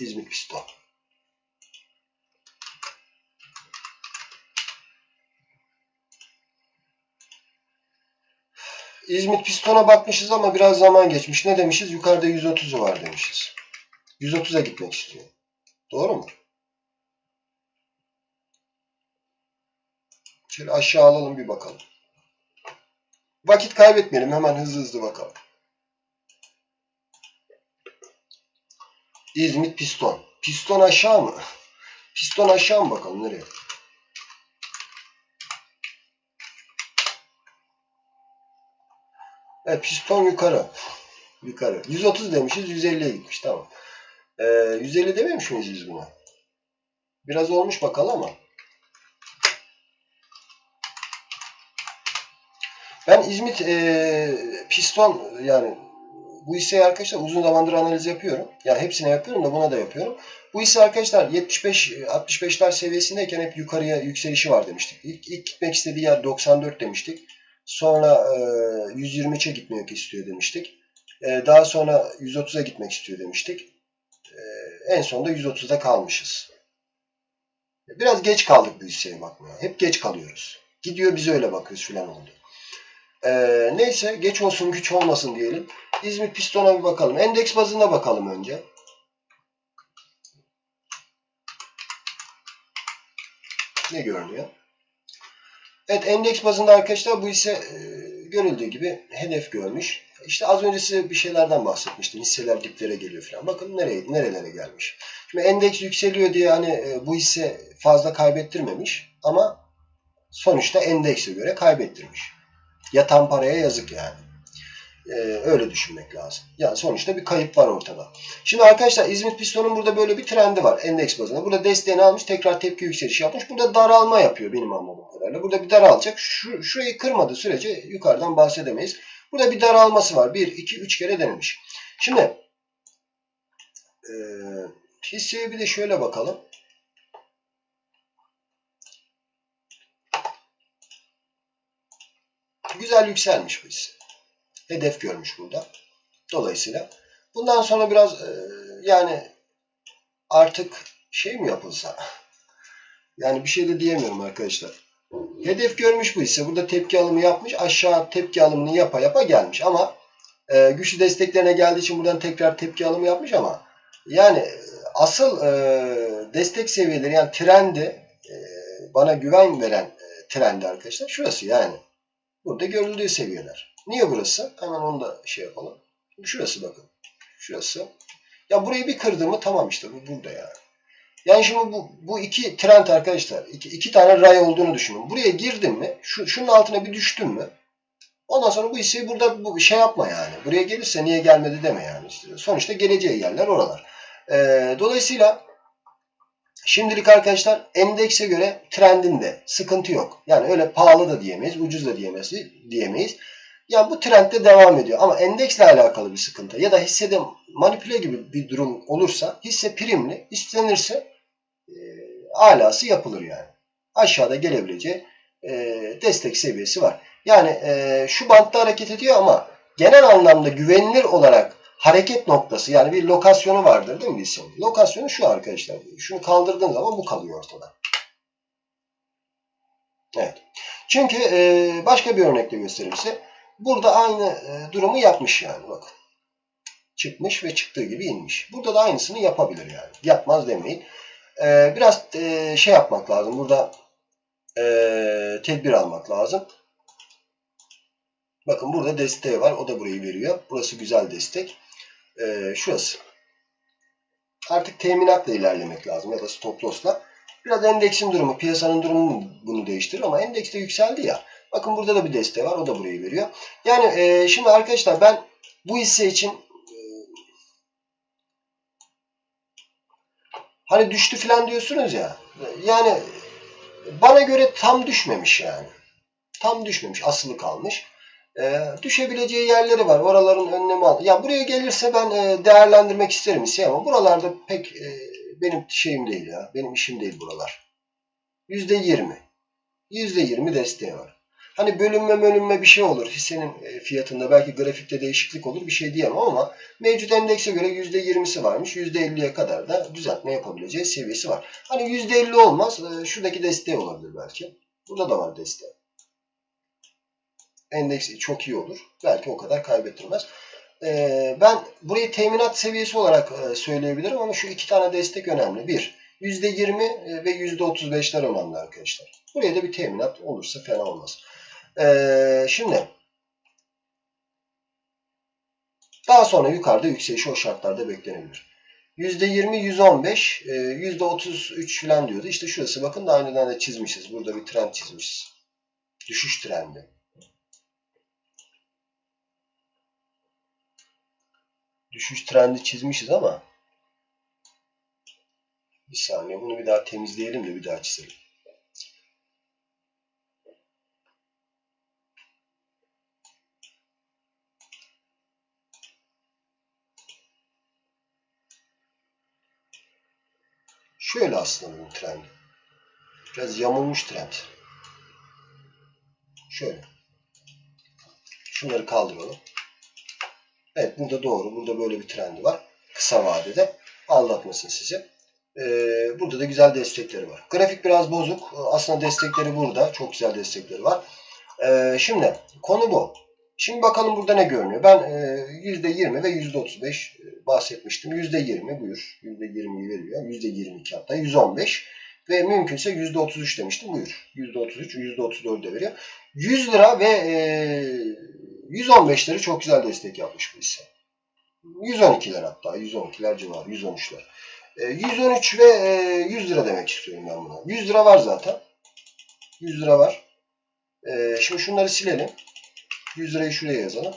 İzmit Piston. İzmit Piston'a bakmışız ama biraz zaman geçmiş. Ne demişiz? Yukarıda 130'u var demişiz. 130'a gitmek istiyor. Doğru mu? Şöyle aşağı alalım bir bakalım. Vakit kaybetmeyelim. Hemen hızlı hızlı bakalım. İzmit Piston. Piston aşağı mı? Piston aşağı mı bakalım nereye? Evet piston yukarı. Yukarı. 130 demişiz 150'ye gitmiş tamam. Ee, 150 dememiş miyiz biz buna? Biraz olmuş bakalım ama. Ben İzmit e, piston yani bu hisseyi arkadaşlar uzun zamandır analiz yapıyorum. Yani hepsine yapıyorum da buna da yapıyorum. Bu hisse arkadaşlar 75-65'ler seviyesindeyken hep yukarıya yükselişi var demiştik. İlk, ilk gitmek istediği yer 94 demiştik. Sonra e, 123'e gitmek istiyor demiştik. E, daha sonra 130'a gitmek istiyor demiştik. E, en sonunda 130'da kalmışız. Biraz geç kaldık bu hisseye bakmaya. Hep geç kalıyoruz. Gidiyor biz öyle bakıyoruz filan oldu. E, neyse geç olsun güç olmasın diyelim. İzmit Piston'a bir bakalım. Endeks bazında bakalım önce. Ne görünüyor? Evet endeks bazında arkadaşlar bu ise e, görüldüğü gibi hedef görmüş. İşte az önce size bir şeylerden bahsetmiştim. Hisseler diplere geliyor falan. Bakın nereye nerelere gelmiş. Şimdi endeks yükseliyor diye hani e, bu hisse fazla kaybettirmemiş ama sonuçta endekse göre kaybettirmiş. Yatan paraya yazık yani. Ee, öyle düşünmek lazım. Yani sonuçta bir kayıp var ortada. Şimdi arkadaşlar İzmit Piston'un burada böyle bir trendi var endeks bazında. Burada desteğini almış tekrar tepki yükselişi yapmış. Burada daralma yapıyor benim anladığım kadarıyla. Burada bir daralacak. Şu, şurayı kırmadığı sürece yukarıdan bahsedemeyiz. Burada bir daralması var. 1, 2, 3 kere denemiş. Şimdi e, hisseye bir de şöyle bakalım. Güzel yükselmiş bu hisse hedef görmüş burada. Dolayısıyla bundan sonra biraz e, yani artık şey mi yapılsa yani bir şey de diyemiyorum arkadaşlar. Hedef görmüş bu ise burada tepki alımı yapmış. Aşağı tepki alımını yapa yapa gelmiş ama e, güçlü desteklerine geldiği için buradan tekrar tepki alımı yapmış ama yani asıl e, destek seviyeleri yani trendi e, bana güven veren e, trendi arkadaşlar şurası yani. Burada görüldüğü seviyeler. Niye burası? Hemen onu da şey yapalım. Şurası bakın. Şurası. Ya burayı bir kırdığımı tamam işte bu burada yani. Yani şimdi bu, bu iki trend arkadaşlar. iki, iki tane ray olduğunu düşünün. Buraya girdin mi? Şu, şunun altına bir düştün mü? Ondan sonra bu hisseyi burada bu şey yapma yani. Buraya gelirse niye gelmedi deme yani. Sonuçta geleceği yerler oralar. Ee, dolayısıyla şimdilik arkadaşlar endekse göre trendinde sıkıntı yok. Yani öyle pahalı da diyemeyiz, ucuz da diyemeyiz. diyemeyiz. Yani bu trendde devam ediyor. Ama endeksle alakalı bir sıkıntı ya da hissede manipüle gibi bir durum olursa hisse primli istenirse e, alası yapılır yani. Aşağıda gelebileceği e, destek seviyesi var. Yani e, şu bantta hareket ediyor ama genel anlamda güvenilir olarak hareket noktası yani bir lokasyonu vardır değil mi hissenin? Lokasyonu şu arkadaşlar. Şunu kaldırdığın zaman bu kalıyor ortada. Evet. Çünkü e, başka bir örnekle göstereyim. Burada aynı e, durumu yapmış yani bakın. Çıkmış ve çıktığı gibi inmiş. Burada da aynısını yapabilir yani. Yapmaz demeyin. E, biraz e, şey yapmak lazım. Burada e, tedbir almak lazım. Bakın burada desteği var. O da burayı veriyor. Burası güzel destek. E, şurası. Artık teminatla ilerlemek lazım ya da stop loss'la. Biraz endeksin durumu, piyasanın durumu bunu değiştirir ama endekste yükseldi ya. Bakın burada da bir desteği var. O da burayı veriyor. Yani e, şimdi arkadaşlar ben bu hisse için e, hani düştü falan diyorsunuz ya. Yani bana göre tam düşmemiş yani. Tam düşmemiş. Asılı kalmış. E, düşebileceği yerleri var. Oraların önlemi al. Ya buraya gelirse ben e, değerlendirmek isterim hisse ama buralarda pek e, benim şeyim değil ya. Benim işim değil buralar. %20. %20 desteği var. Hani bölünme bölünme bir şey olur. Hissenin e, fiyatında belki grafikte değişiklik olur. Bir şey diyemem ama mevcut endekse göre %20'si varmış. %50'ye kadar da düzeltme yapabileceği seviyesi var. Hani %50 olmaz. E, şuradaki desteği olabilir belki. Burada da var desteği. Endeks çok iyi olur. Belki o kadar kaybettirmez. E, ben burayı teminat seviyesi olarak e, söyleyebilirim ama şu iki tane destek önemli. Bir, %20 ve %35'ler önemli arkadaşlar. Buraya da bir teminat olursa fena olmaz. Ee, şimdi daha sonra yukarıda yükseliş o şartlarda beklenebilir. %20, 115, %33 falan diyordu. İşte şurası bakın daha önceden de çizmişiz. Burada bir trend çizmişiz. Düşüş trendi. Düşüş trendi çizmişiz ama bir saniye bunu bir daha temizleyelim de bir daha çizelim. Şöyle aslında bunun trendi. Biraz yamulmuş trend. Şöyle. Şunları kaldıralım. Evet burada doğru. Burada böyle bir trendi var. Kısa vadede. Aldatmasın sizi. Ee, burada da güzel destekleri var. Grafik biraz bozuk. Aslında destekleri burada. Çok güzel destekleri var. Ee, şimdi konu bu. Şimdi bakalım burada ne görünüyor. Ben e, %20 ve %35 e, bahsetmiştim. %20 buyur. %20'yi veriyor. %22 hatta 115 ve mümkünse %33 demiştim. Buyur. %33, %34 de veriyor. 100 lira ve e, 115'leri çok güzel destek yapmış bu hisse. 112'ler hatta. 112'ler civarı. 113'ler. E, 113 ve e, 100 lira demek istiyorum ben buna. 100 lira var zaten. 100 lira var. E, şimdi şunları silelim. 100 lirayı şuraya yazalım.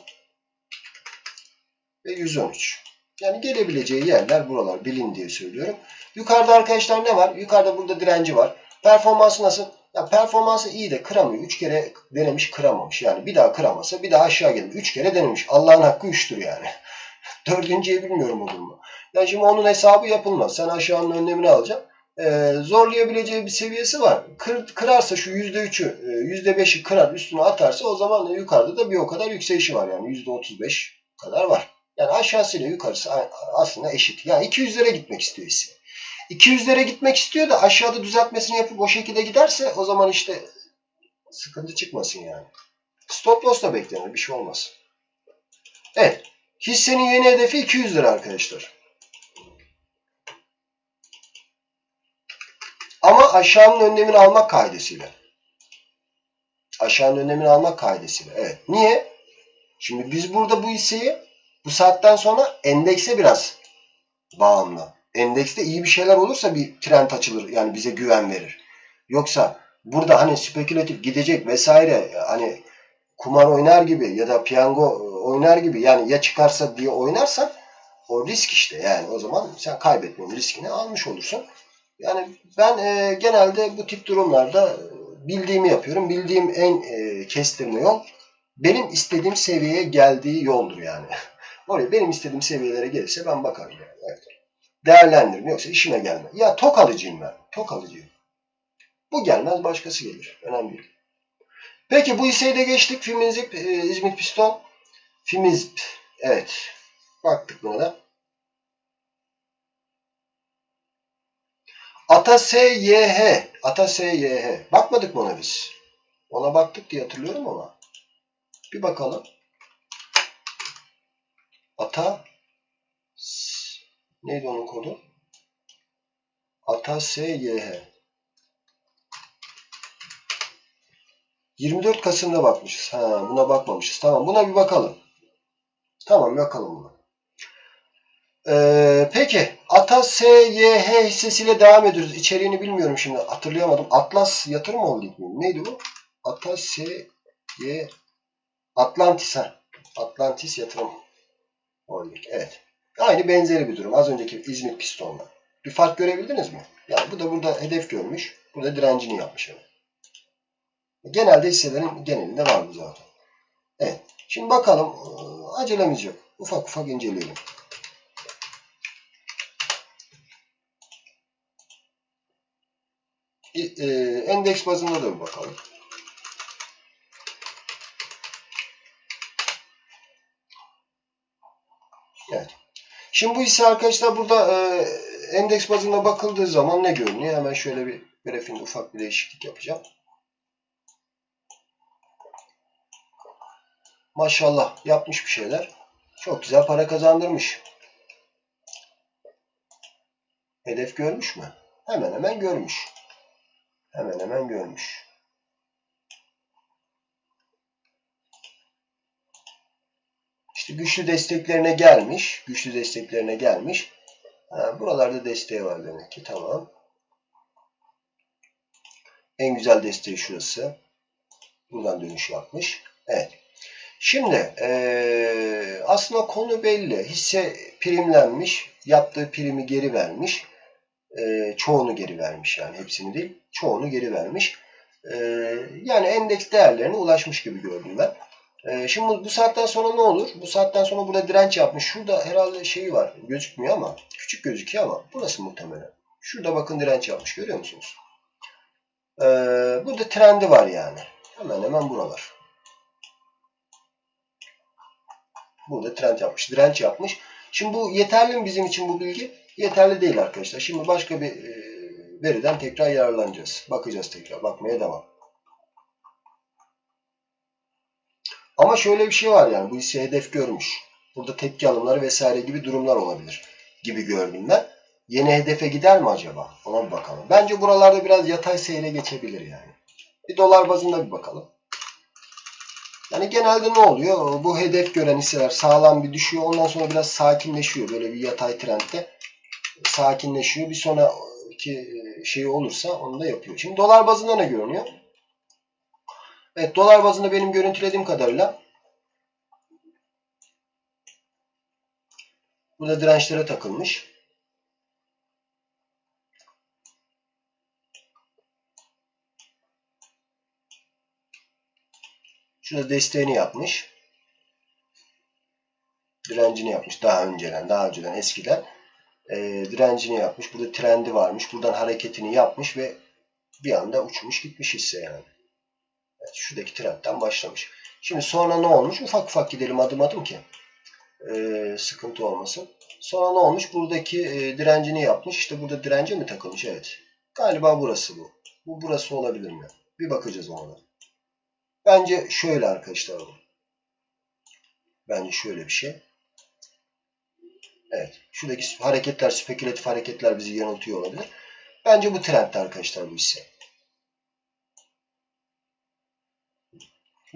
Ve 113. Yani gelebileceği yerler buralar. Bilin diye söylüyorum. Yukarıda arkadaşlar ne var? Yukarıda burada direnci var. Performansı nasıl? Ya performansı iyi de kıramıyor. 3 kere denemiş kıramamış. Yani bir daha kıramasa bir daha aşağı gelir. 3 kere denemiş. Allah'ın hakkı 3'tür yani. Dördüncüye bilmiyorum olur mu? Yani şimdi onun hesabı yapılmaz. Sen aşağının önlemini alacaksın. Ee, zorlayabileceği bir seviyesi var. Kır, kırarsa şu %3'ü, %5'i kırar üstüne atarsa o zaman yukarıda da bir o kadar yükselişi var. Yani %35 kadar var. Yani aşağısıyla yukarısı aslında eşit. Yani 200'lere gitmek istiyor hisse. 200'lere gitmek istiyor da aşağıda düzeltmesini yapıp o şekilde giderse o zaman işte sıkıntı çıkmasın yani. Stop loss da beklenir. Bir şey olmaz. Evet. Hissenin yeni hedefi 200 lira arkadaşlar. Ama aşağının önlemini almak kaidesiyle. Aşağının önlemini almak kaidesiyle. Evet. Niye? Şimdi biz burada bu hisseyi bu saatten sonra endekse biraz bağımlı. Endekste iyi bir şeyler olursa bir trend açılır. Yani bize güven verir. Yoksa burada hani spekülatif gidecek vesaire hani kumar oynar gibi ya da piyango oynar gibi yani ya çıkarsa diye oynarsan o risk işte yani o zaman sen kaybetmenin riskini almış olursun. Yani ben e, genelde bu tip durumlarda bildiğimi yapıyorum. Bildiğim en e, kestirme yol benim istediğim seviyeye geldiği yoldur yani. Oraya benim istediğim seviyelere gelirse ben bakarım yani. Evet. Değerlendiririm. Yoksa işime gelmez. Ya tok alıcıyım ben. Tok alıcıyım. Bu gelmez başkası gelir. Önemli değil. Peki bu hisseyi de geçtik. Fimizip, e, İzmit Piston. Fimizip. Evet. Baktık buna da. Ata SYH. Ata SYH. Bakmadık mı ona biz? Ona baktık diye hatırlıyorum ama. Bir bakalım. Ata neydi onun kodu? Ata SYH. 24 Kasım'da bakmışız. Ha, buna bakmamışız. Tamam buna bir bakalım. Tamam bakalım buna. Ee, peki Ata SYH hissesiyle devam ediyoruz. İçeriğini bilmiyorum şimdi hatırlayamadım. Atlas Yatırım Holding mi? Neydi bu? Ata SY Atlantis ha. Atlantis Yatırım Holding. Evet. Aynı benzeri bir durum. Az önceki İzmit Piston'la. Bir fark görebildiniz mi? Yani bu da burada hedef görmüş. Burada direncini yapmış. Yani. Genelde hisselerin genelinde var bu zaten. Evet. Şimdi bakalım. Acelemiz yok. Ufak ufak inceleyelim. endeks bazında da bir bakalım. Şimdi bu ise arkadaşlar burada e, endeks bazında bakıldığı zaman ne görünüyor? Hemen şöyle bir grafiğinde ufak bir değişiklik yapacağım. Maşallah yapmış bir şeyler. Çok güzel para kazandırmış. Hedef görmüş mü? Hemen hemen görmüş. Hemen hemen görmüş. İşte güçlü desteklerine gelmiş. Güçlü desteklerine gelmiş. Ha, buralarda desteği var demek ki. Tamam. En güzel desteği şurası. Buradan dönüş yapmış. Evet. Şimdi ee, aslında konu belli. Hisse primlenmiş. Yaptığı primi geri vermiş. E, çoğunu geri vermiş yani. Hepsini değil. Çoğunu geri vermiş. E, yani endeks değerlerine ulaşmış gibi gördüm ben. E, şimdi bu saatten sonra ne olur? Bu saatten sonra burada direnç yapmış. Şurada herhalde şeyi var. Gözükmüyor ama. Küçük gözüküyor ama. Burası muhtemelen. Şurada bakın direnç yapmış. Görüyor musunuz? E, burada trendi var yani. Hemen hemen buralar. Burada trend yapmış. Direnç yapmış. Şimdi bu yeterli mi bizim için bu bilgi? Yeterli değil arkadaşlar. Şimdi başka bir e, veriden tekrar yararlanacağız. Bakacağız tekrar. Bakmaya devam. Ama şöyle bir şey var yani. Bu hisse hedef görmüş. Burada tepki alımları vesaire gibi durumlar olabilir. Gibi gördüm ben. Yeni hedefe gider mi acaba? Ona bir bakalım. Bence buralarda biraz yatay seyre geçebilir yani. Bir dolar bazında bir bakalım. Yani genelde ne oluyor? Bu hedef gören hisseler sağlam bir düşüyor. Ondan sonra biraz sakinleşiyor. Böyle bir yatay trendde sakinleşiyor. Bir sonraki şey olursa onu da yapıyor. Şimdi dolar bazında ne görünüyor? Evet dolar bazında benim görüntülediğim kadarıyla burada dirençlere takılmış. Şurada desteğini yapmış. Direncini yapmış daha önceden, daha önceden eskiden. E, direncini yapmış. Burada trendi varmış. Buradan hareketini yapmış ve bir anda uçmuş gitmiş hisse yani. Evet, şuradaki trendten başlamış. Şimdi sonra ne olmuş? Ufak ufak gidelim adım adım ki e, sıkıntı olmasın. Sonra ne olmuş? Buradaki e, direncini yapmış. İşte burada dirence mi takılmış? Evet. Galiba burası bu. Bu burası olabilir mi? Bir bakacağız ona. Bence şöyle arkadaşlar. Bence şöyle bir şey. Evet. Şuradaki hareketler, spekülatif hareketler bizi yanıltıyor olabilir. Bence bu trendde arkadaşlar bu hisse.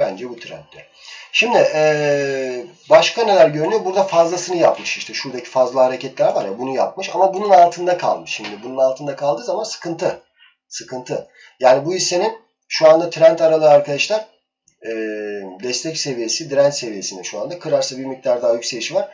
Bence bu trendde. Şimdi ee, başka neler görünüyor? Burada fazlasını yapmış işte. Şuradaki fazla hareketler var ya bunu yapmış ama bunun altında kalmış. Şimdi bunun altında kaldığı zaman sıkıntı. Sıkıntı. Yani bu hissenin şu anda trend aralığı arkadaşlar e, destek seviyesi direnç seviyesinde şu anda. Kırarsa bir miktar daha yükselişi var.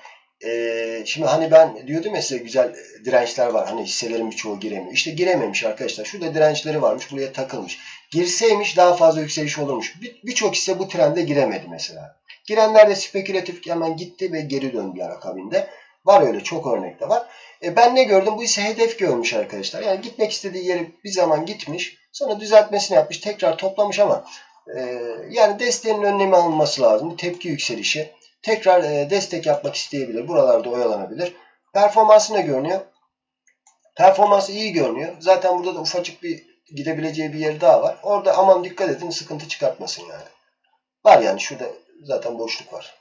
E, şimdi hani ben diyordum ya size güzel dirençler var. Hani hisselerin birçoğu giremiyor. İşte girememiş arkadaşlar. Şurada dirençleri varmış. Buraya takılmış. Girseymiş daha fazla yükseliş olurmuş. Birçok bir hisse bu trende giremedi mesela. Girenler de spekülatif hemen gitti ve geri döndüler akabinde. Var öyle çok örnekte var. E ben ne gördüm? Bu ise hedef görmüş arkadaşlar. Yani gitmek istediği yeri bir zaman gitmiş. Sonra düzeltmesini yapmış. Tekrar toplamış ama e, yani desteğinin önlemi alınması lazım. Tepki yükselişi. Tekrar e, destek yapmak isteyebilir. Buralarda oyalanabilir. Performansı ne görünüyor? Performansı iyi görünüyor. Zaten burada da ufacık bir gidebileceği bir yer daha var. Orada aman dikkat edin sıkıntı çıkartmasın yani. Var yani şurada zaten boşluk var.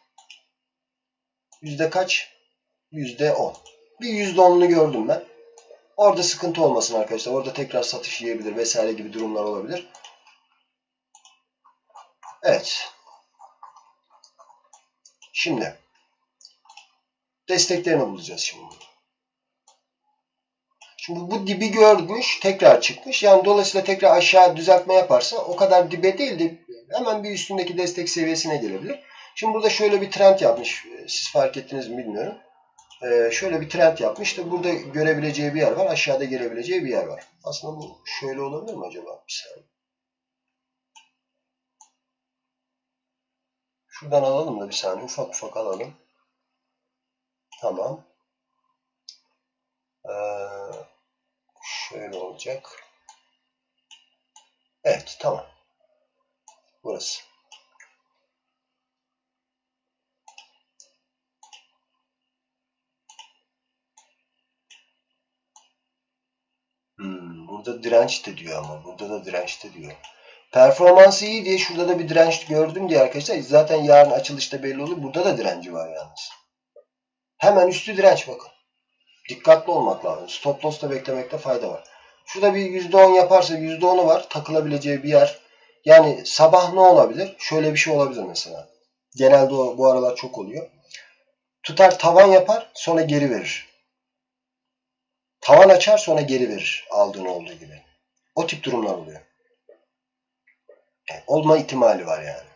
Yüzde kaç? Yüzde on. Bir yüzde onunu gördüm ben. Orada sıkıntı olmasın arkadaşlar. Orada tekrar satış yiyebilir vesaire gibi durumlar olabilir. Evet. Şimdi desteklerini bulacağız şimdi. Şimdi bu dibi görmüş, tekrar çıkmış. Yani dolayısıyla tekrar aşağı düzeltme yaparsa o kadar dibe değil de hemen bir üstündeki destek seviyesine gelebilir. Şimdi burada şöyle bir trend yapmış. Siz fark ettiniz mi bilmiyorum. Ee, şöyle bir trend yapmış. İşte burada görebileceği bir yer var. Aşağıda gelebileceği bir yer var. Aslında bu şöyle olabilir mi acaba? Bir saniye. Şuradan alalım da bir saniye. Ufak ufak alalım. Tamam. Ee, şöyle olacak. Evet tamam. Burası. Hmm, burada direnç de diyor ama. Burada da direnç de diyor. Performansı iyi diye şurada da bir direnç gördüm diye arkadaşlar. Zaten yarın açılışta belli olur. Burada da direnci var yalnız. Hemen üstü direnç bakın. Dikkatli olmak lazım. Stop loss'ta beklemekte fayda var. Şurada bir %10 yaparsa %10'u var. Takılabileceği bir yer. Yani sabah ne olabilir? Şöyle bir şey olabilir mesela. Genelde o, bu aralar çok oluyor. Tutar tavan yapar sonra geri verir. Tavan açar sonra geri verir. Aldığın olduğu gibi. O tip durumlar oluyor. Yani olma ihtimali var yani.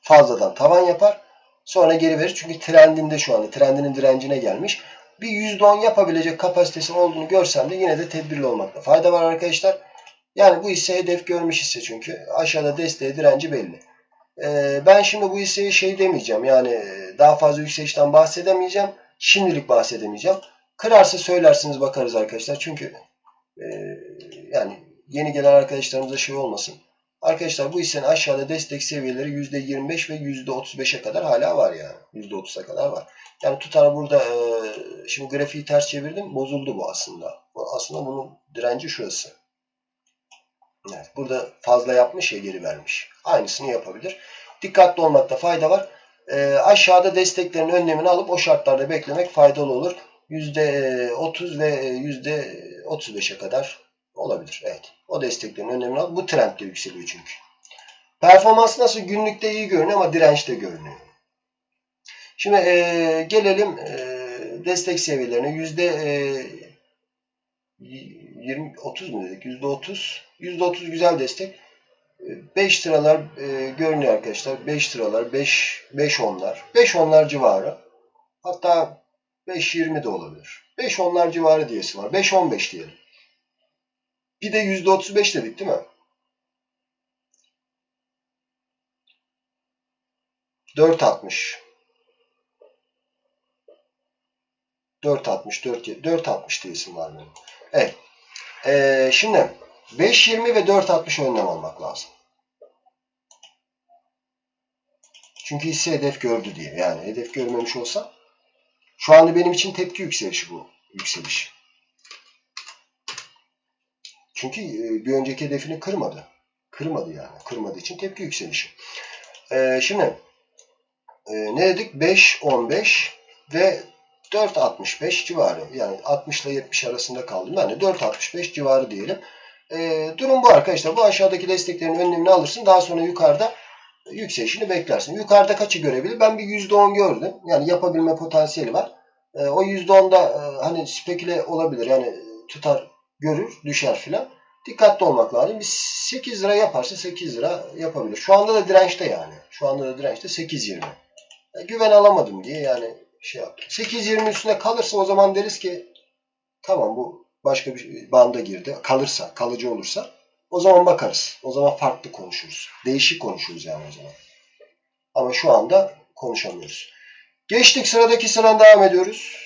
Fazladan tavan yapar sonra geri verir. Çünkü trendinde şu anda trendinin direncine gelmiş. Bir %10 yapabilecek kapasitesi olduğunu görsem de yine de tedbirli olmakta fayda var arkadaşlar. Yani bu hisse hedef görmüş hisse çünkü. Aşağıda desteği direnci belli. Ee, ben şimdi bu hisseye şey demeyeceğim. Yani daha fazla yükselişten bahsedemeyeceğim. Şimdilik bahsedemeyeceğim. Kırarsa söylersiniz bakarız arkadaşlar. Çünkü e, yani yeni gelen arkadaşlarımıza şey olmasın. Arkadaşlar bu hissenin aşağıda destek seviyeleri %25 ve %35'e kadar hala var yani. %30'a kadar var. Yani tutar burada e, şimdi grafiği ters çevirdim. Bozuldu bu aslında. Aslında bunun direnci şurası. Evet, burada fazla yapmış ya geri vermiş. Aynısını yapabilir. Dikkatli olmakta fayda var. E, aşağıda desteklerin önlemini alıp o şartlarda beklemek faydalı olur. %30 ve %35'e kadar olabilir. Evet. O desteklerin alıp bu trendde yükseliyor çünkü. Performans nasıl? Günlükte iyi görünüyor ama dirençte görünüyor. Şimdi e, gelelim e, destek seviyelerine. Yüzde e, 20 30 mu dedik? Yüzde 30. Yüzde 30 güzel destek. 5 liralar e, görünüyor arkadaşlar. 5 liralar, 5 5 onlar. 5 onlar civarı. Hatta 5-20 de olabilir. 5 onlar civarı diyesi var. 5-15 diyelim. Bir de %35 dedik değil mi? 4.60 4.60 4.60 diyesim var benim. Evet. Ee, şimdi 5.20 ve 4.60 önlem almak lazım. Çünkü hisse hedef gördü diye. Yani hedef görmemiş olsa şu anda benim için tepki yükselişi bu yükseliş. Çünkü e, bir önceki hedefini kırmadı. Kırmadı yani. Kırmadığı için tepki yükselişi. Ee, şimdi e, ne dedik? 5.15 ve 4.65 civarı. Yani 60 ile 70 arasında kaldım. De 4.65 civarı diyelim. Durum bu arkadaşlar. Bu aşağıdaki desteklerin önlemini alırsın. Daha sonra yukarıda yükselişini beklersin. Yukarıda kaçı görebilir? Ben bir %10 gördüm. Yani yapabilme potansiyeli var. E, o %10'da e, hani speküle olabilir. Yani tutar, görür, düşer filan. Dikkatli olmak lazım. Bir 8 lira yaparsa 8 lira yapabilir. Şu anda da dirençte yani. Şu anda da dirençte 8.20. E, güven alamadım diye yani şey yaptım. 8.20 üstüne kalırsa o zaman deriz ki tamam bu başka bir banda girdi. Kalırsa, kalıcı olursa o zaman bakarız. O zaman farklı konuşuruz. Değişik konuşuruz yani o zaman. Ama şu anda konuşamıyoruz. Geçtik sıradaki sıradan devam ediyoruz.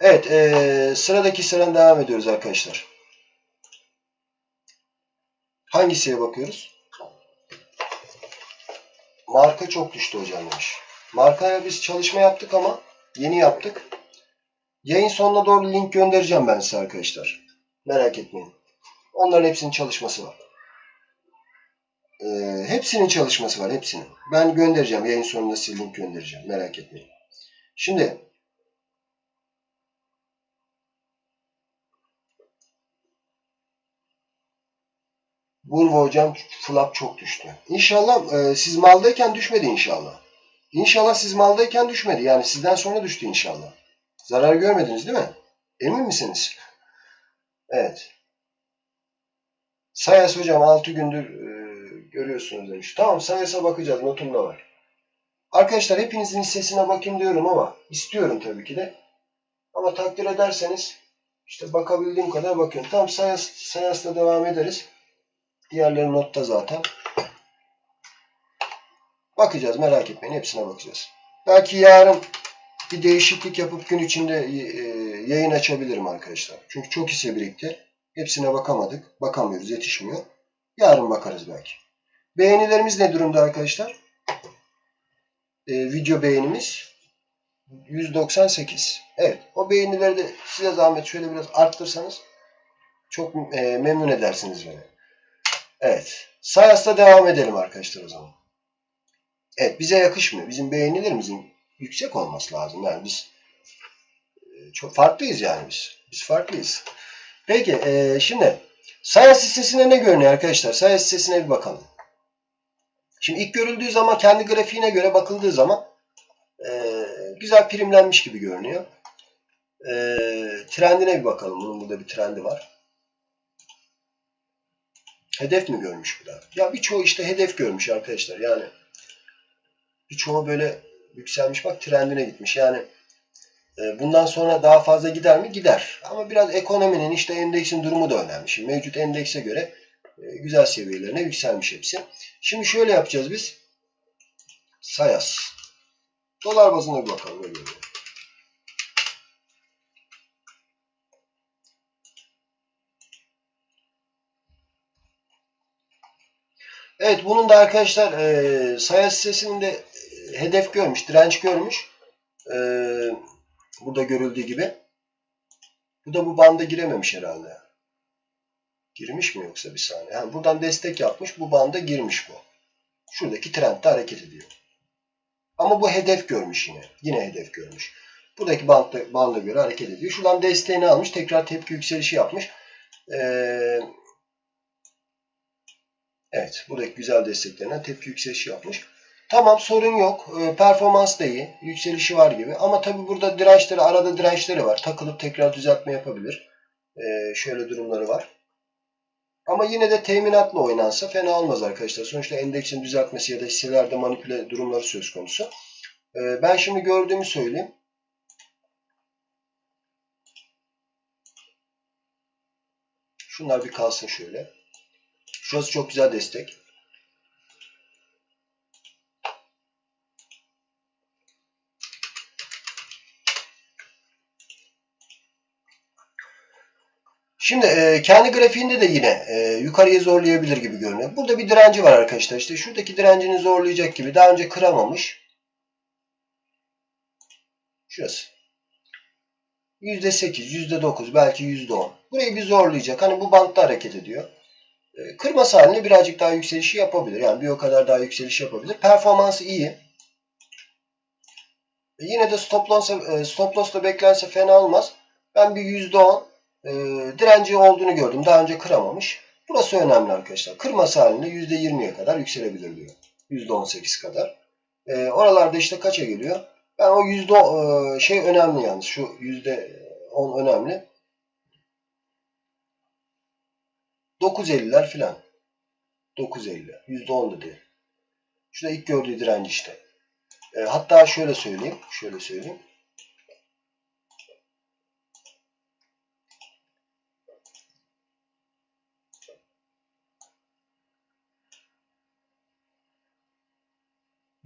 Evet ee, sıradaki sıradan devam ediyoruz arkadaşlar. Hangisiye bakıyoruz? Marka çok düştü hocam demiş. Markaya biz çalışma yaptık ama yeni yaptık. Yayın sonuna doğru link göndereceğim ben size arkadaşlar. Merak etmeyin. Onların hepsinin çalışması var. Ee, hepsinin çalışması var. Hepsinin. Ben göndereceğim. Yayın sonunda size link göndereceğim. Merak etmeyin. Şimdi Burvo hocam flap çok düştü. İnşallah e, siz maldayken düşmedi inşallah. İnşallah siz maldayken düşmedi. Yani sizden sonra düştü inşallah. Zarar görmediniz değil mi? Emin misiniz? Evet. Sayas hocam 6 gündür e, görüyorsunuz demiş. Tamam Sayas'a bakacağız. Notumda var. Arkadaşlar hepinizin hissesine bakayım diyorum ama istiyorum tabii ki de. Ama takdir ederseniz işte bakabildiğim kadar bakıyorum. Tamam Sayas, Sayas'la devam ederiz. Diğerleri notta zaten. Bakacağız merak etmeyin. Hepsine bakacağız. Belki yarın bir değişiklik yapıp gün içinde e, yayın açabilirim arkadaşlar. Çünkü çok hisse birikti. Hepsine bakamadık. Bakamıyoruz. Yetişmiyor. Yarın bakarız belki. Beğenilerimiz ne durumda arkadaşlar? Ee, video beğenimiz 198. Evet. O beğenileri de size zahmet şöyle biraz arttırsanız çok e, memnun edersiniz beni. Evet. Sayas'ta devam edelim arkadaşlar o zaman. Evet. Bize yakışmıyor. Bizim beğenilerimizin yüksek olması lazım. Yani biz e, çok farklıyız yani biz. Biz farklıyız. Peki. E, şimdi Sayas listesine ne görünüyor arkadaşlar? Sayas listesine bir bakalım. Şimdi ilk görüldüğü zaman kendi grafiğine göre bakıldığı zaman e, güzel primlenmiş gibi görünüyor. E, trendine bir bakalım. Bunun burada bir trendi var. Hedef mi görmüş bu da? Ya birçoğu işte hedef görmüş arkadaşlar. Yani birçoğu böyle yükselmiş bak trendine gitmiş. Yani e, bundan sonra daha fazla gider mi? Gider. Ama biraz ekonominin işte endeksin durumu da önemli. Şimdi mevcut endekse göre e, güzel seviyelerine yükselmiş hepsi. Şimdi şöyle yapacağız biz. Sayas. Dolar bazına bir bakalım. Öyle Evet bunun da arkadaşlar e, Sayas sitesinin e, hedef görmüş, direnç görmüş. E, burada görüldüğü gibi. Bu da bu banda girememiş herhalde. Girmiş mi yoksa bir saniye? Yani buradan destek yapmış. Bu banda girmiş bu. Şuradaki trendde hareket ediyor. Ama bu hedef görmüş yine. Yine hedef görmüş. Buradaki bantta, banda göre hareket ediyor. Şuradan desteğini almış. Tekrar tepki yükselişi yapmış. Ee, evet. Buradaki güzel desteklerinden tepki yükselişi yapmış. Tamam sorun yok. Ee, performans da iyi. Yükselişi var gibi. Ama tabi burada dirençleri, arada dirençleri var. Takılıp tekrar düzeltme yapabilir. Ee, şöyle durumları var. Ama yine de teminatla oynansa fena olmaz arkadaşlar. Sonuçta endeksin düzeltmesi ya da hisselerde manipüle durumları söz konusu. Ee, ben şimdi gördüğümü söyleyeyim. Şunlar bir kalsın şöyle. Şurası çok güzel destek. Şimdi e, kendi grafiğinde de yine e, yukarıya zorlayabilir gibi görünüyor. Burada bir direnci var arkadaşlar. İşte şuradaki direncini zorlayacak gibi. Daha önce kıramamış. Şurası. %8, %9, belki %10. Burayı bir zorlayacak. Hani bu bantta hareket ediyor. E, kırması halinde birazcık daha yükselişi yapabilir. Yani bir o kadar daha yükseliş yapabilir. Performansı iyi. E, yine de stop loss'la e, stop loss'la beklense fena olmaz. Ben bir %10 e, direnci olduğunu gördüm. Daha önce kıramamış. Burası önemli arkadaşlar. Kırması halinde %20'ye kadar yükselebilir diyor. %18 kadar. Oralarda işte kaça geliyor? Ben o yüzde şey önemli yalnız. Şu %10 önemli. 9.50'ler filan. 9.50. %10 da değil. Şurada ilk gördüğü direnç işte. E, hatta şöyle söyleyeyim. Şöyle söyleyeyim.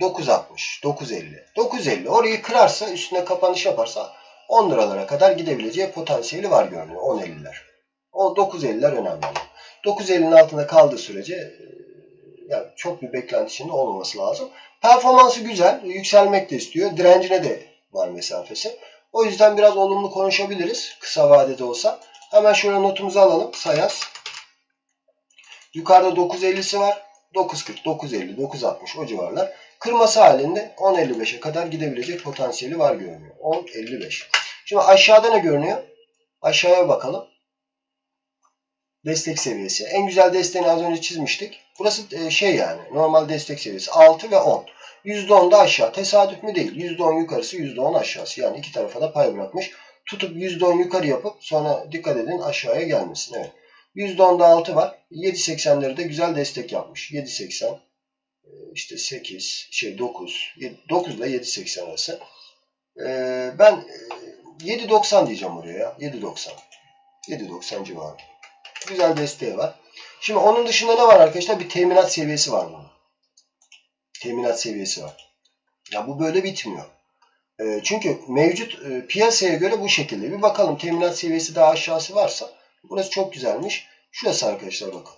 ...9.60, 9.50. 9.50 orayı kırarsa üstüne kapanış yaparsa 10 liralara kadar gidebileceği potansiyeli var görünüyor. 10.50'ler. O 9.50'ler önemli. 9.50'nin altında kaldığı sürece e, yani çok bir beklenti içinde olmaması lazım. Performansı güzel. Yükselmek de istiyor. Direncine de var mesafesi. O yüzden biraz olumlu konuşabiliriz. Kısa vadede olsa. Hemen şöyle notumuzu alalım. Sayas. Yukarıda 9.50'si var. 9.40, 9.50, 9.60 o civarlar. Kırması halinde 10.55'e kadar gidebilecek potansiyeli var görünüyor. 10.55. Şimdi aşağıda ne görünüyor? Aşağıya bakalım. Destek seviyesi. En güzel desteğini az önce çizmiştik. Burası şey yani normal destek seviyesi 6 ve 10. %10 da aşağı. Tesadüf mü değil. %10 yukarısı %10 aşağısı. Yani iki tarafa da pay bırakmış. Tutup %10 yukarı yapıp sonra dikkat edin aşağıya gelmesin. Evet. %10'da 6 var. 7.80'leri de güzel destek yapmış. 7.80 işte 8 şey 9 9 ile 7.80 arası. Ben 7.90 diyeceğim oraya. 7.90 7.90 civarı. Güzel desteği var. Şimdi onun dışında ne var arkadaşlar? Bir teminat seviyesi var bunun. Teminat seviyesi var. Ya bu böyle bitmiyor. E, çünkü mevcut e, piyasaya göre bu şekilde. Bir bakalım teminat seviyesi daha aşağısı varsa. Burası çok güzelmiş. Şurası arkadaşlar bakın.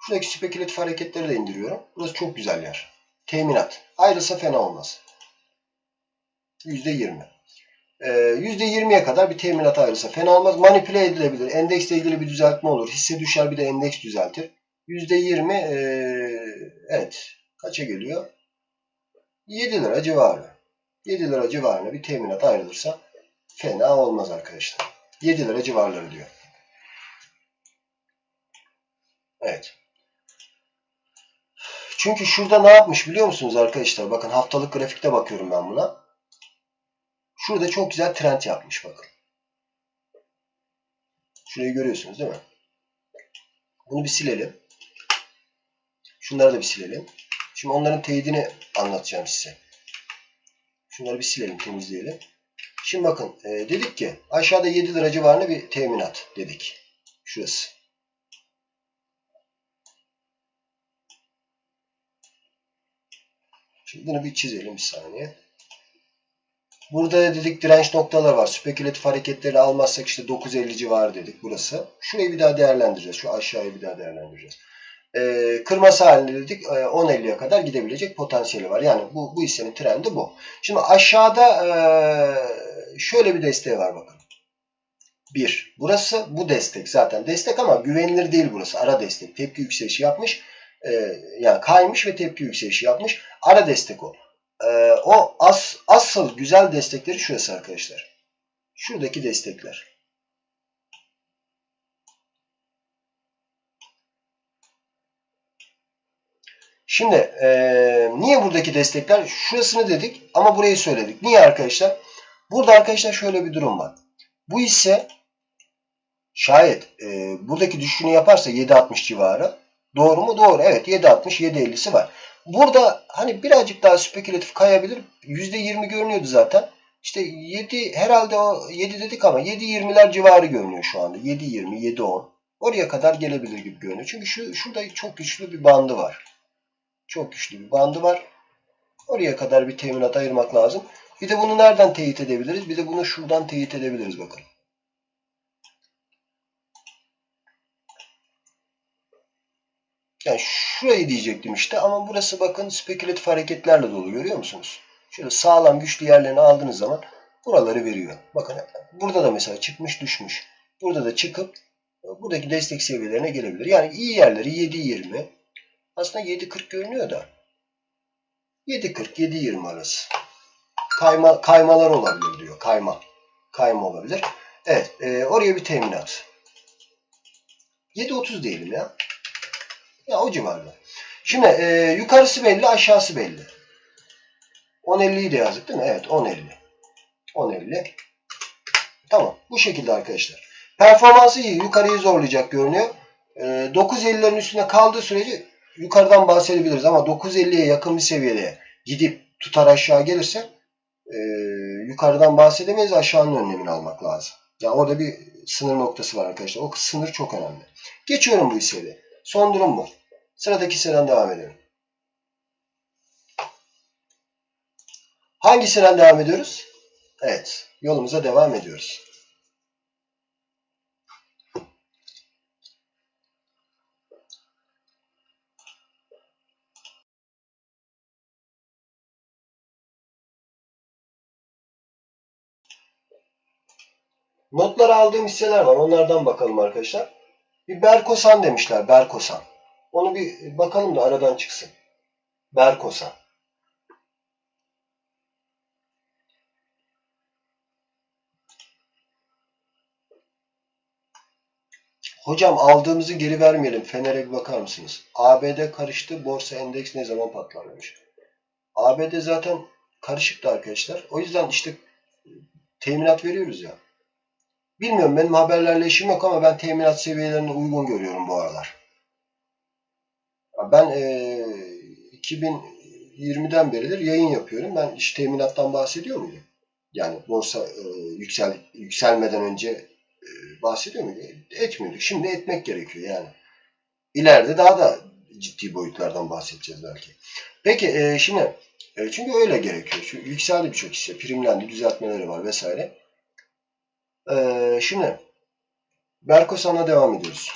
Şuradaki spekülatif hareketleri de indiriyorum. Burası çok güzel yer. Teminat. Ayrılsa fena olmaz. %20. Ee, %20'ye kadar bir teminat ayrılsa fena olmaz. Manipüle edilebilir. Endeksle ilgili bir düzeltme olur. Hisse düşer bir de endeks düzeltir. %20 ee, evet kaça geliyor? 7 lira civarı. 7 lira civarına bir teminat ayrılırsa fena olmaz arkadaşlar. 7 lira civarları diyor. Evet. Çünkü şurada ne yapmış biliyor musunuz arkadaşlar? Bakın haftalık grafikte bakıyorum ben buna. Şurada çok güzel trend yapmış bakın. Şurayı görüyorsunuz değil mi? Bunu bir silelim. Şunları da bir silelim. Şimdi onların teyidini anlatacağım size. Şunları bir silelim, temizleyelim. Şimdi bakın e, dedik ki aşağıda 7 lira civarında bir teminat dedik. Şurası. Şimdi bunu bir çizelim bir saniye. Burada dedik direnç noktalar var. Spekülatif hareketleri almazsak işte 9.50 civarı dedik burası. Şurayı bir daha değerlendireceğiz. Şu aşağıyı bir daha değerlendireceğiz. Ee, kırması halinde dedik e, 10.50'ye kadar gidebilecek potansiyeli var. Yani bu, bu hissenin trendi bu. Şimdi aşağıda e, şöyle bir desteği var bakın. 1. Burası bu destek zaten. Destek ama güvenilir değil burası. Ara destek. Tepki yükselişi yapmış. E, yani kaymış ve tepki yükselişi yapmış. Ara destek o. E, o as, asıl güzel destekleri şurası arkadaşlar. Şuradaki destekler. Şimdi e, niye buradaki destekler? Şurasını dedik ama burayı söyledik. Niye arkadaşlar? Burada arkadaşlar şöyle bir durum var. Bu ise şayet e, buradaki düşüşünü yaparsa 7.60 civarı. Doğru mu? Doğru. Evet 7.60 7.50'si var. Burada hani birazcık daha spekülatif kayabilir. %20 görünüyordu zaten. İşte 7 herhalde o 7 dedik ama 7.20'ler civarı görünüyor şu anda. 7.20, 7.10. Oraya kadar gelebilir gibi görünüyor. Çünkü şu şurada çok güçlü bir bandı var. Çok güçlü bir bandı var. Oraya kadar bir teminat ayırmak lazım. Bir de bunu nereden teyit edebiliriz? Bir de bunu şuradan teyit edebiliriz bakın. Yani şurayı diyecektim işte ama burası bakın spekülatif hareketlerle dolu görüyor musunuz? Şöyle sağlam güçlü yerlerini aldığınız zaman buraları veriyor. Bakın burada da mesela çıkmış düşmüş. Burada da çıkıp buradaki destek seviyelerine gelebilir. Yani iyi yerleri 7.20 aslında 7.40 görünüyor da 7.40 7.20 arası. Kayma, kaymalar olabilir diyor. Kayma. Kayma olabilir. Evet. E, oraya bir teminat. 7.30 diyelim ya. Ya o civarda. Şimdi e, yukarısı belli, aşağısı belli. 10.50'yi de yazdık değil mi? Evet 10.50. 10.50. Tamam. Bu şekilde arkadaşlar. Performansı iyi. Yukarıyı zorlayacak görünüyor. E, 9.50'lerin üstünde kaldığı sürece yukarıdan bahsedebiliriz ama 9.50'ye yakın bir seviyede gidip tutar aşağı gelirse e, yukarıdan bahsedemeyiz. Aşağının önlemini almak lazım. Yani orada bir sınır noktası var arkadaşlar. O sınır çok önemli. Geçiyorum bu hissede. Son durum bu. Sıradaki hisseden devam edelim. Hangisinden devam ediyoruz? Evet. Yolumuza devam ediyoruz. Notları aldığım hisseler var. Onlardan bakalım arkadaşlar. Bir Berkosan demişler. Berkosan. Onu bir bakalım da aradan çıksın. Berkosan. Hocam aldığımızı geri vermeyelim. Fener'e bir bakar mısınız? ABD karıştı. Borsa endeks ne zaman patlar demiş. ABD zaten karışıktı arkadaşlar. O yüzden işte teminat veriyoruz ya. Bilmiyorum benim haberlerle işim yok ama ben teminat seviyelerini uygun görüyorum bu aralar. Ben e, 2020'den beridir yayın yapıyorum. Ben iş teminattan bahsediyor muyum? Yani borsa e, yüksel yükselmeden önce e, bahsediyor muyum? Etmiyorduk. Şimdi etmek gerekiyor yani. İleride daha da ciddi boyutlardan bahsedeceğiz belki. Peki e, şimdi e, çünkü öyle gerekiyor. Çünkü yükseldi birçok hisse. Primlendi, düzeltmeleri var vesaire. Ee, şimdi Berkosan'a devam ediyoruz.